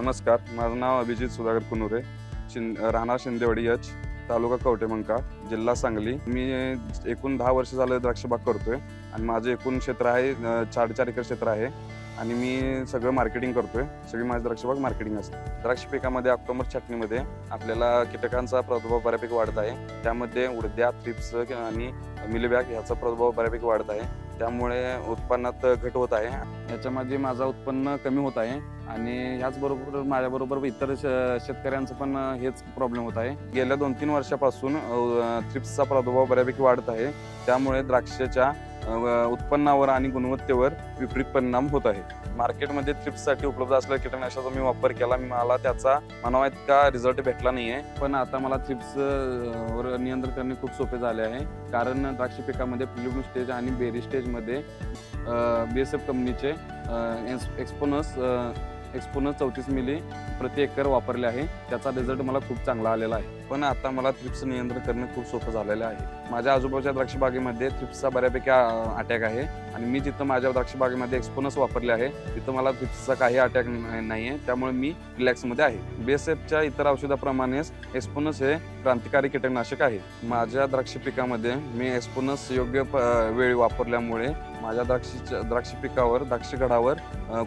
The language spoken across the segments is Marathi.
नमस्कार माझं नाव अभिजित सुधाकर कुनुरे शिं राहणार शिंदेवाडी यच तालुका कवटेमंका जिल्हा सांगली. मी एकूण दहा वर्ष झालं द्राक्षबाग करतोय आणि माझं एकूण क्षेत्र आहे अं, साडेचार एकर क्षेत्र आहे आणि मी सगळं मार्केटिंग करतोय. सगळी माझी द्राक्षबाग मार्केटिंग असते. द्राक्ष पिकामध्ये ऑक्टोबर छाटणीमध्ये आपल्याला कीटकांचा प्रादुर्भाव बऱ्यापैकी वाढत आहे. त्यामध्ये उडद्या थ्रिप्स आणि मिलबॅग ह्याचा प्रादुर्भाव बऱ्यापैकी वाढत आहे. त्यामुळे उत्पन्नात घट होत आहे. याच्यामध्ये माझं उत्पन्न कमी होत आहे. आणि ह्याचबरोबर माझ्याबरोबर इतर श- शेतकऱ्यांचं पण हेच प्रॉब्लेम होत आहे. गेल्या दोन तीन वर्षापासून थ्रिप्सचा प्रादुर्भाव बऱ्यापैकी वाढत आहे. त्यामुळे द्राक्षाच्या उत्पन्नावर आणि गुणवत्तेवर विपरीत परिणाम होत आहे. मार्केटमध्ये थ्रिप्ससाठी उपलब्ध असलेल्या कीटकनाशकाचा मी वापर केला. मला त्याचा म्हणावा इतका रिझल्ट भेटला नाही आहे पण आता मला थ्रिप्स वर नियंत्रण करणे खूप सोपे झाले आहे. कारण द्राक्ष पिकामध्ये प्रिलिमिनरी स्टेज आणि बेरी स्टेजमध्ये बी एस एफ कंपनीचे एक्सपोनस एक्सपोनस चौतीस मिली प्रति एकर वापरले आहे. त्याचा रिझल्ट मला खूप चांगला आलेला आहे. पण आता मला थ्रिप्स नियंत्रण करणे खूप सोपं झालेलं आहे. माझ्या आजूबाजूच्या द्राक्षबागेमध्ये थ्रिप्सचा बऱ्यापैकी अटॅक आहे. आणि मी जिथं माझ्या द्राक्षबागेमध्ये एक्सपोनस वापरले आहे तिथं मला थ्रिप्सचा काही अटॅक नाही आहे त्यामुळे मी रिलॅक्समध्ये आहे. बीएसएफच्या इतर औषधाप्रमाणेच एक्सपोनस हे क्रांतिकारी कीटकनाशक आहे. माझ्या द्राक्ष पिकामध्ये मी एक्सपोनस योग्य प- वेळी वापरल्यामुळे माझ्या द्राक्षीच्या द्राक्ष पिकावर द्राक्षगडावर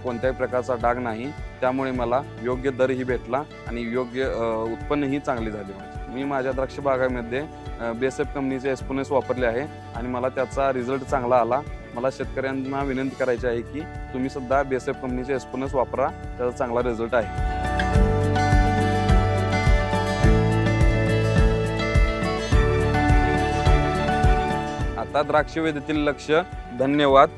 कोणत्याही प्रकारचा डाग नाही. त्यामुळे मला योग्य दरही भेटला आणि योग्य उत्पन्नही चांगली झाली मी माझ्या द्राक्ष बागामध्ये बेसएफ कंपनीचे एस्पोनेस वापरले आहे आणि मला त्याचा रिझल्ट चांगला आला. मला शेतकऱ्यांना विनंती करायची आहे की तुम्ही सुद्धा बेसएफ कंपनीचे एस्पोनेस वापरा. त्याचा चांगला रिझल्ट आहे. आता द्राक्षवेधीतील लक्ष. धन्यवाद.